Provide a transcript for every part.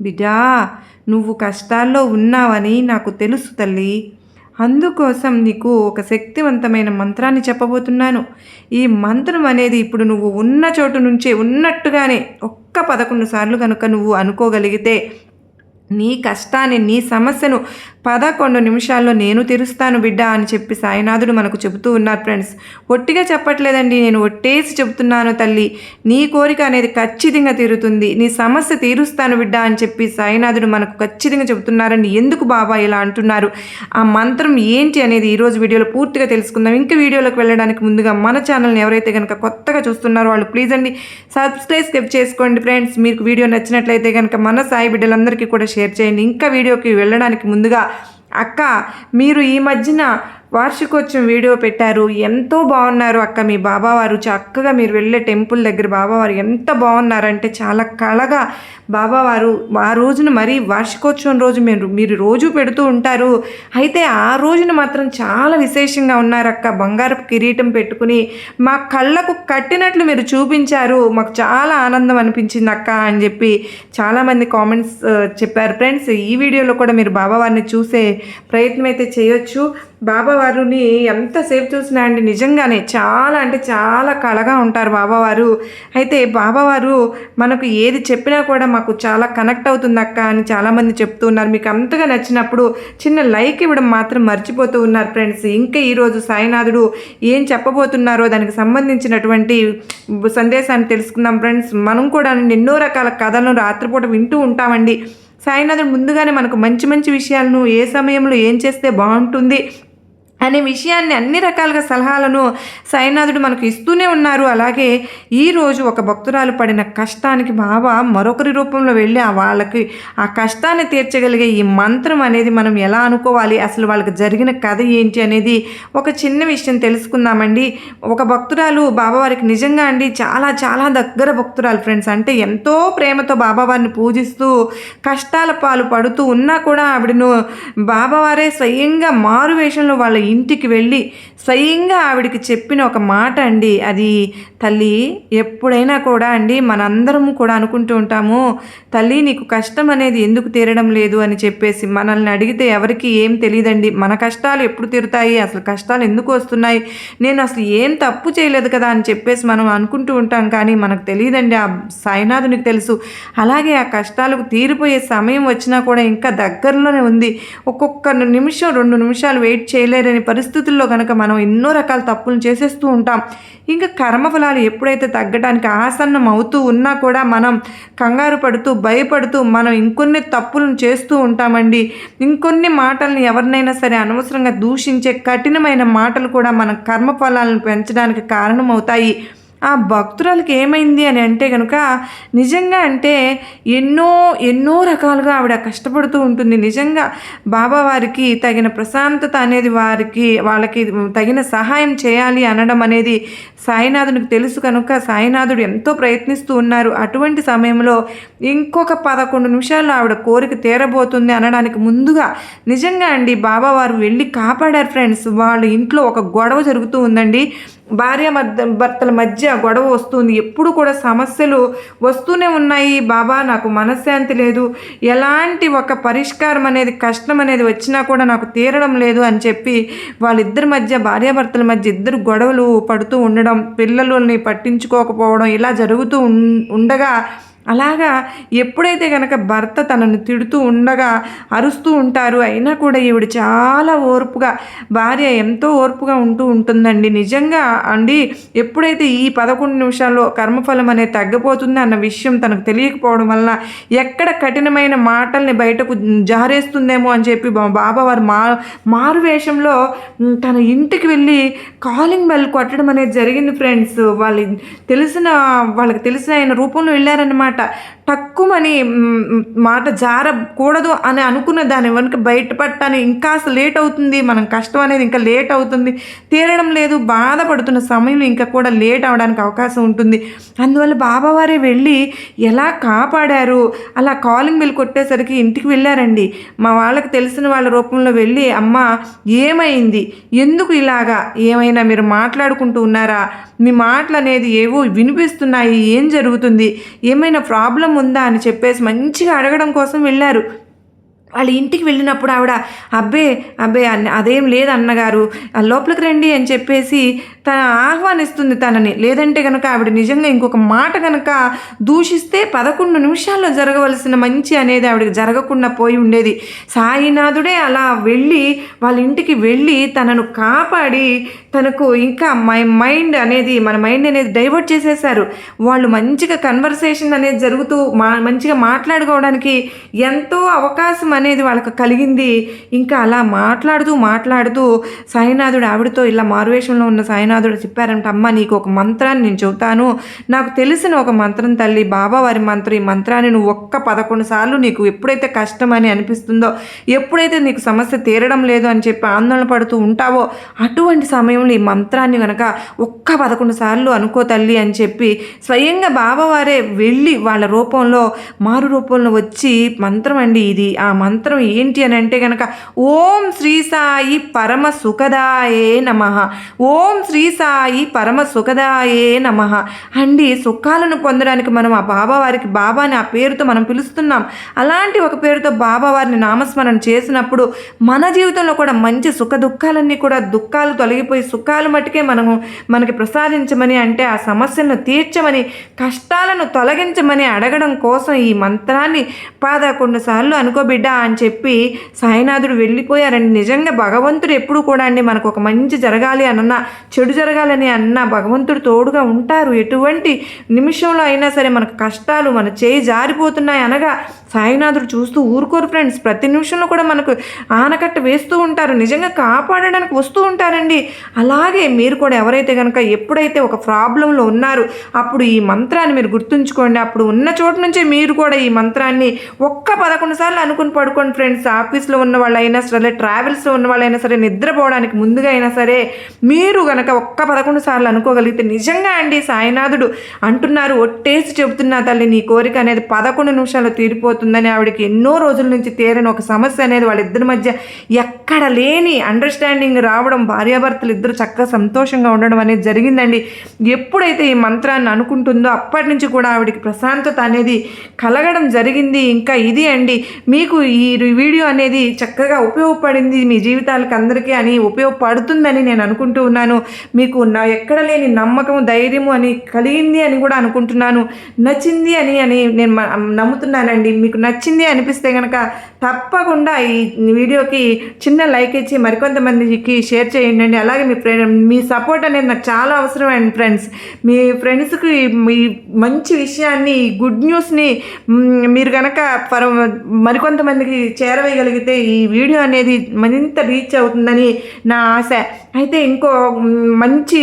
బిడ్డా నువ్వు కష్టాల్లో ఉన్నావని నాకు తెలుసు తల్లి. అందుకోసం నీకు ఒక శక్తివంతమైన మంత్రాన్ని చెప్పబోతున్నాను. ఈ మంత్రం అనేది ఇప్పుడు నువ్వు ఉన్న చోటు నుంచే ఉన్నట్టుగానే ఒక్క పదకొండు సార్లు కనుక నువ్వు అనుకోగలిగితే నీ కష్టాన్ని నీ సమస్యను పదకొండు నిమిషాల్లో నేను తెరుస్తాను బిడ్డ అని చెప్పి సాయినాథుడు మనకు చెబుతూ ఉన్నారు ఫ్రెండ్స్. ఒట్టిగా చెప్పట్లేదండి నేను ఒట్టేసి చెబుతున్నాను తల్లి. నీ కోరిక అనేది ఖచ్చితంగా తీరుతుంది. నీ సమస్య తీరుస్తాను బిడ్డ అని చెప్పి సాయినాథుడు మనకు ఖచ్చితంగా చెబుతున్నారండి. ఎందుకు బాబా ఇలా అంటున్నారు? ఆ మంత్రం ఏంటి అనేది ఈరోజు వీడియోలో పూర్తిగా తెలుసుకుందాం. ఇంకా వీడియోలోకి వెళ్ళడానికి ముందుగా మన ఛానల్ని ఎవరైతే కనుక కొత్తగా చూస్తున్నారో వాళ్ళు ప్లీజ్ అండి సబ్స్క్రైబ్ చేసుకోండి ఫ్రెండ్స్. మీకు వీడియో నచ్చినట్లయితే కనుక మన సాయి బిడ్డలందరికీ కూడా షేర్ చేయండి. ఇంకా వీడియోకి వెళ్ళడానికి ముందుగా అక్క మీరు ఈ మధ్యన వార్షికోత్సవం వీడియో పెట్టారు. ఎంతో బాగున్నారు అక్క మీ బాబావారు. చక్కగా మీరు వెళ్ళే టెంపుల్ దగ్గర బాబావారు ఎంత బాగున్నారంటే చాలా కళగా బాబావారు. ఆ రోజున మరీ వార్షికోత్సవం రోజు మీరు మీరు రోజు పెడుతూ ఉంటారు. అయితే ఆ రోజున మాత్రం చాలా విశేషంగా ఉన్నారు అక్క. బంగారపు కిరీటం పెట్టుకుని మా కళ్ళకు కట్టినట్లు మీరు చూపించారు. మాకు చాలా ఆనందం అనిపించింది అక్క అని చెప్పి చాలామంది కామెంట్స్ చెప్పారు. ఫ్రెండ్స్ ఈ వీడియోలో కూడా మీరు బాబావారిని చూసే ప్రయత్నం అయితే చేయొచ్చు. బాబావారుని ఎంతసేపు చూసినా అండి నిజంగానే చాలా అంటే చాలా కళగా ఉంటారు బాబావారు. అయితే బాబావారు మనకు ఏది చెప్పినా కూడా మాకు చాలా కనెక్ట్ అవుతుంది అక్క అని చాలామంది చెప్తూ ఉన్నారు. మీకు అంతగా నచ్చినప్పుడు చిన్న లైక్ ఇవ్వడం మాత్రం మర్చిపోతూ ఉన్నారు ఫ్రెండ్స్. ఇంకా ఈరోజు సాయినాథుడు ఏం చెప్పబోతున్నారో దానికి సంబంధించినటువంటి సందేశాన్ని తెలుసుకుందాం ఫ్రెండ్స్. మనం కూడా ఎన్నో రకాల కథలను రాత్రిపూట వింటూ ఉంటామండి. సాయినాథుడు ముందుగానే మనకు మంచి మంచి విషయాలను ఏ సమయంలో ఏం చేస్తే బాగుంటుంది అనే విషయాన్ని అన్ని రకాలుగా సలహాలను సాయినాథుడు మనకు ఇస్తూనే ఉన్నారు. అలాగే ఈరోజు ఒక భక్తురాలు పడిన కష్టానికి బాబా మరొకరి రూపంలో వెళ్ళి ఆ వాళ్ళకి ఆ కష్టాన్ని తీర్చగలిగే ఈ మంత్రం అనేది మనం ఎలా అనుకోవాలి? అసలు వాళ్ళకి జరిగిన కథ ఏంటి అనేది ఒక చిన్న విషయం తెలుసుకుందామండి. ఒక భక్తురాలు బాబావారికి నిజంగా అండి చాలా చాలా దగ్గర భక్తురాలు ఫ్రెండ్స్. అంటే ఎంతో ప్రేమతో బాబావారిని పూజిస్తూ కష్టాల పాలు పడుతూ ఉన్నా కూడా ఆవిడను బాబావారే స్వయంగా మారు వేషంలో వాళ్ళ ఇంటికి వెళ్ళి స్వయంగా ఆవిడికి చెప్పిన ఒక మాట అండి. అది తల్లి ఎప్పుడైనా కూడా అండి మనందరము కూడా అనుకుంటూ ఉంటాము. తల్లి నీకు కష్టం అనేది ఎందుకు తీరడం లేదు? అని చెప్పేసి మనల్ని అడిగితే ఎవరికి ఏం తెలియదండి మన కష్టాలు ఎప్పుడు తీరుతాయి? అసలు కష్టాలు ఎందుకు వస్తున్నాయి? నేను అసలు ఏం తప్పు చేయలేదు కదా? అని చెప్పేసి మనం అనుకుంటూ ఉంటాం. కానీ మనకు తెలియదండి. ఆ సాయినాథునికి తెలుసు. అలాగే ఆ కష్టాలకు తీరిపోయే సమయం వచ్చినా కూడా ఇంకా దగ్గరలోనే ఉంది. ఒక్కొక్క నిమిషం రెండు నిమిషాలు వెయిట్ చేయలేరని పరిస్థితుల్లో కనుక మనం ఎన్నో రకాల తప్పులు చేసేస్తూ ఉంటాం. ఇంకా కర్మఫలాలు ఎప్పుడైతే తగ్గడానికి ఆసన్నం అవుతూ ఉన్నా కూడా మనం కంగారు పడుతూ భయపడుతూ మనం ఇంకొన్ని తప్పులను చేస్తూ ఉంటామండి. ఇంకొన్ని మాటల్ని ఎవరినైనా సరే అనవసరంగా దూషించే కఠినమైన మాటలు కూడా మన కర్మఫలాలను పెంచడానికి కారణమవుతాయి. ఆ భక్తురాలకి ఏమైంది అని అంటే కనుక నిజంగా అంటే ఎన్నో ఎన్నో రకాలుగా ఆవిడ కష్టపడుతూ ఉంటుంది. నిజంగా బాబా వారికి తగిన ప్రశాంతత అనేది వారికి వాళ్ళకి తగిన సహాయం చేయాలి అనడం అనేది సాయినాథునికి తెలుసు కనుక సాయినాథుడు ఎంతో ప్రయత్నిస్తూ ఉన్నారు. అటువంటి సమయంలో ఇంకొక పదకొండు నిమిషాల్లో ఆవిడ కోరిక తీరబోతుంది అనడానికి ముందుగా నిజంగా అండి బాబా వారు వెళ్ళి కాపాడారు ఫ్రెండ్స్. వాళ్ళ ఇంట్లో ఒక గొడవ జరుగుతూ ఉందండి. భార్య మధ్య భర్తల మధ్య గొడవ వస్తుంది. ఎప్పుడు కూడా సమస్యలు వస్తూనే ఉన్నాయి. బాబా నాకు మనశ్శాంతి లేదు. ఎలాంటి ఒక పరిష్కారం అనేది కష్టం అనేది వచ్చినా కూడా నాకు తీరడం లేదు అని చెప్పి వాళ్ళిద్దరి మధ్య భార్యాభర్తల మధ్య ఇద్దరు గొడవలు పడుతూ ఉండడం పిల్లలని పట్టించుకోకపోవడం ఇలా జరుగుతూ ఉండగా అలాగా ఎప్పుడైతే కనుక భర్త తనను తిడుతూ ఉండగా అరుస్తూ ఉంటారు అయినా కూడా ఈవిడ చాలా ఓర్పుగా భార్య ఎంతో ఓర్పుగా ఉంటూ ఉంటుందండి. నిజంగా అండి ఎప్పుడైతే ఈ పదకొండు నిమిషాల్లో కర్మఫలం అనేది తగ్గిపోతుంది అన్న విషయం తనకు తెలియకపోవడం వలన ఎక్కడ కఠినమైన మాటల్ని బయటకు జారేస్తుందేమో అని చెప్పి బాబా వారు మా మారు వేషంలో తన ఇంటికి వెళ్ళి కాలింగ్ బెల్ కొట్టడం అనేది జరిగింది ఫ్రెండ్స్. వాళ్ళు తెలిసిన వాళ్ళకి తెలిసిన ఆయన రూపంలో వెళ్ళారన్నమాట. మాట తక్కువని మాట జారకూడదు అని అనుకున్న దాని వెనుక బయటపడటానికి ఇంకా లేట్ అవుతుంది. మనం కష్టం అనేది ఇంకా లేట్ అవుతుంది. తీరడం లేదు బాధపడుతున్న సమయంలో ఇంకా కూడా లేట్ అవడానికి అవకాశం ఉంటుంది. అందువల్ల బాబావారే వెళ్ళి ఎలా కాపాడారు? అలా కాలింగ్ బిల్ కొట్టేసరికి ఇంటికి వెళ్ళారండి. మా వాళ్ళకి తెలిసిన వాళ్ళ రూపంలో వెళ్ళి అమ్మ ఏమైంది? ఎందుకు ఇలాగా? ఏమైనా మీరు మాట్లాడుకుంటూ ఉన్నారా? మీ మాటలు అనేది ఏవో వినిపిస్తున్నాయి ఏం జరుగుతుంది ఏమైనా ప్రాబ్లం ఉందా అని చెప్పేసి మంచిగా అడగడం కోసం వెళ్ళారు. వాళ్ళ ఇంటికి వెళ్ళినప్పుడు ఆవిడ అబ్బే అబ్బే అన్న అదేం లేదు అన్నగారు ఆ లోపలికి రండి అని చెప్పేసి తన ఆహ్వానిస్తుంది తనని. లేదంటే కనుక ఆవిడ నిజంగా ఇంకొక మాట కనుక దూషిస్తే పదకొండు నిమిషాల్లో జరగవలసిన మంచి అనేది ఆవిడకి జరగకుండా పోయి ఉండేది. సాయినాథుడే అలా వెళ్ళి వాళ్ళ ఇంటికి వెళ్ళి తనను కాపాడి తనకు ఇంకా మై మైండ్ అనేది మన మైండ్ అనేది డైవర్ట్ చేసేసారు వాళ్ళు మంచిగా కన్వర్సేషన్ అనేది జరుగుతూ మా మంచిగా మాట్లాడుకోవడానికి ఎంతో అవకాశం అనేది వాళ్ళకి కలిగింది. ఇంకా అలా మాట్లాడుతూ మాట్లాడుతూ సాయినాథుడు ఆవిడతో ఇలా మారువేషంలో ఉన్న సాయినాథుడు చెప్పారంట అమ్మ నీకు ఒక మంత్రాన్ని నేను చెబుతాను. నాకు తెలిసిన ఒక మంత్రం తల్లి బాబా వారి మంత్రం ఈ మంత్రాన్ని నువ్వు ఒక్క పదకొండు సార్లు నీకు ఎప్పుడైతే కష్టం అని అనిపిస్తుందో ఎప్పుడైతే నీకు సమస్య తీరడం లేదు అని చెప్పి ఆందోళన పడుతూ ఉంటావో అటువంటి సమయంలో ఈ మంత్రాన్ని కనుక ఒక్క పదకొండు సార్లు అనుకో తల్లి అని చెప్పి స్వయంగా బాబావారే వెళ్ళి వాళ్ళ రూపంలో మారు రూపంలో వచ్చి మంత్రం అండి ఇది ఆ మంత్రం ఏంటి అని అంటే కనుక ఓం శ్రీ సాయి పరమ సుఖదాయే నమ. ఓం శ్రీ సాయి పరమ సుఖదాయే నమ. అండి సుఖాలను పొందడానికి మనం ఆ బాబావారికి బాబాని ఆ పేరుతో మనం పిలుస్తున్నాం. అలాంటి ఒక పేరుతో బాబావారిని నామస్మరణ చేసినప్పుడు మన జీవితంలో కూడా మంచి సుఖ దుఃఖాలన్నీ కూడా దుఃఖాలు తొలగిపోయి సుఖాలు మట్టుకే మనము మనకి ప్రసాదించమని అంటే ఆ సమస్యలను తీర్చమని కష్టాలను తొలగించమని అడగడం కోసం ఈ మంత్రాన్ని పదకొండు సార్లు అనుకోబిడ్డ అని చెప్పి సాయినాథుడు వెళ్ళిపోయారండి. నిజంగా భగవంతుడు ఎప్పుడు కూడా అండి మనకు ఒక మంచి జరగాలి అన్న చెడు జరగాలని అన్న భగవంతుడు తోడుగా ఉంటారు. ఎటువంటి నిమిషంలో అయినా సరే మనకు కష్టాలు మన చేయి జారిపోతున్నాయి అనగా సాయినాథుడు చూస్తూ ఊరుకోరు ఫ్రెండ్స్. ప్రతి నిమిషంలో కూడా మనకు ఆనకట్ట వేస్తూ ఉంటారు. నిజంగా కాపాడడానికి వస్తూ ఉంటారండి. అలాగే మీరు కూడా ఎవరైతే కనుక ఎప్పుడైతే ఒక ప్రాబ్లంలో ఉన్నారు అప్పుడు ఈ మంత్రాన్ని మీరు గుర్తుంచుకోండి. అప్పుడు ఉన్న చోటు నుంచే మీరు కూడా ఈ మంత్రాన్ని ఒక్క పదకొండు సార్లు అనుకుని పడుకోండి ఫ్రెండ్స్. ఆఫీస్లో ఉన్న వాళ్ళైనా సరే ట్రావెల్స్లో ఉన్న వాళ్ళైనా సరే నిద్రపోవడానికి ముందుగా అయినా సరే మీరు గనక ఒక్క పదకొండు సార్లు అనుకోగలిగితే నిజంగా అండి సాయినాథుడు అంటున్నారు. ఒట్టేసి చెబుతున్నా తల్లి నీ కోరిక అనేది పదకొండు నిమిషాల్లో తీరిపోతుందని ఆవిడకి ఎన్నో రోజుల నుంచి తీరని ఒక సమస్య అనేది వాళ్ళిద్దరి మధ్య ఎక్కడ లేని అండర్స్టాండింగ్ రావడం భార్యాభర్తలు ఇద్దరు చక్కగా సంతోషంగా ఉండడం అనేది జరిగిందండి. ఎప్పుడైతే ఈ మంత్రాన్ని అనుకుంటుందో అప్పటి నుంచి కూడా ఆవిడకి ప్రశాంతత అనేది కలగడం జరిగింది. ఇంకా ఇది అండి మీకు ఈ వీడియో అనేది చక్కగా ఉపయోగపడింది మీ జీవితాలకు అందరికీ అని ఉపయోగపడుతుందని నేను అనుకుంటూ ఉన్నాను. మీకు నా ఎక్కడ లేని నమ్మకం ధైర్యము అని కలిగింది అని కూడా అనుకుంటున్నాను. నచ్చింది అని అని నేను నమ్ముతున్నానండి. మీకు నచ్చింది అనిపిస్తే కనుక తప్పకుండా ఈ వీడియోకి చిన్న లైక్ ఇచ్చి మరికొంతమందికి షేర్ చేయండి. అలాగే మీ ఫ్రెండ్ మీ సపోర్ట్ అనేది నాకు చాలా అవసరం అండి ఫ్రెండ్స్. మీ ఫ్రెండ్స్కి మీ మంచి విషయాన్ని ఈ గుడ్ న్యూస్ని మీరు కనుక పర మరికొంతమందికి చేరవేయగలిగితే ఈ వీడియో అనేది మరింత రీచ్ అవుతుందని నా ఆశ. అయితే ఇంకో మంచి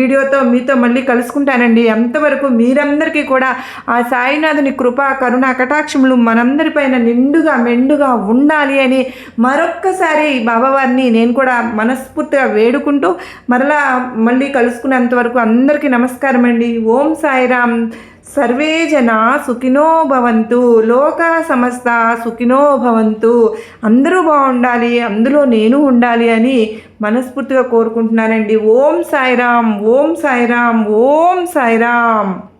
వీడియోతో మీతో మళ్ళీ కలుసుకుంటానండి. అంతవరకు మీరందరికీ కూడా ఆ సాయినాథుని కృప కరుణ కటాక్షములు మనందరిపైన నిండుగా మెండుగా ఉండాలి అని మరొక్కసారి బాబావారిని నేను కూడా మనస్ఫూర్తిగా వేడుకుంటూ మరలా మళ్ళీ కలుసుకునేంత వరకు అందరికీ నమస్కారం అండి. ఓం సాయిరామ్. సర్వే జన సుఖినో భవంతు. లోక సమస్త సుఖినో భవంతు. అందరూ బాగుండాలి అందులో నేను ఉండాలి అని మనస్ఫూర్తిగా కోరుకుంటున్నానండి. ఓం సాయిరామ్ ఓం సాయిరామ్ ఓం సాయిరామ్.